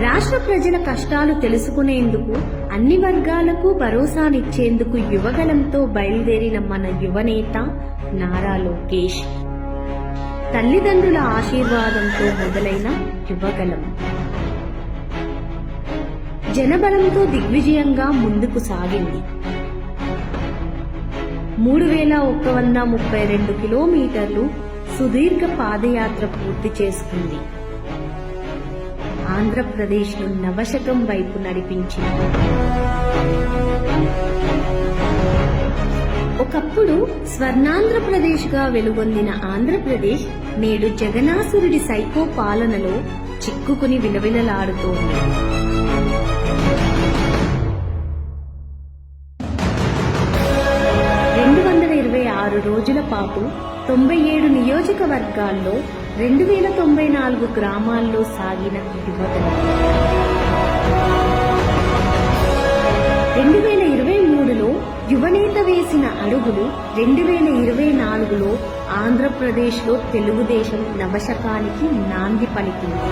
రాష్ట్ర ప్రజల కష్టాలు తెలుసుకునేందుకు అన్ని వర్గాలకు భరోసానిచ్చేందుకు యువగలంతో బయలుదేరిన మన యువనేత నారా లోకేష్. తల్లిదండ్రుల ఆశీర్వాదంతో మొదలైన యువగలం. జనబలంతో దిగ్విజయంగా ముందుకు సాగింది. మూడు వేల ఒక్క వంద ముప్పై రెండు కిలోమీటర్లు సుదీర్ఘ పాదయాత్ర పూర్తి చేసుకుంది. ఆంధ్రప్రదేశ్ను నవశకం వైపు నడిపించింది ఒకప్పుడు స్వర్ణాంధ్రప్రదేశ్గా వెలుగొందిన ఆంధ్రప్రదేశ్ నేడు జగనాసురుడి సైకో పాలనలో చిక్కుకుని విలవిలలాడుతోంది. రెండు వందల ఇరవై ఆరు రోజుల పాటు తొంభై ఏడు నియోజకవర్గాల్లో రెండు వేల తొంభై నాలుగు గ్రామాల్లో సాగిన యువగల రెండు వేల ఇరవై మూడులో యువనేత వేసిన అడుగులు రెండు వేల ఇరవై నాలుగులో ఆంధ్రప్రదేశ్లో తెలుగుదేశం నవశకానికి నాంది పలికింది.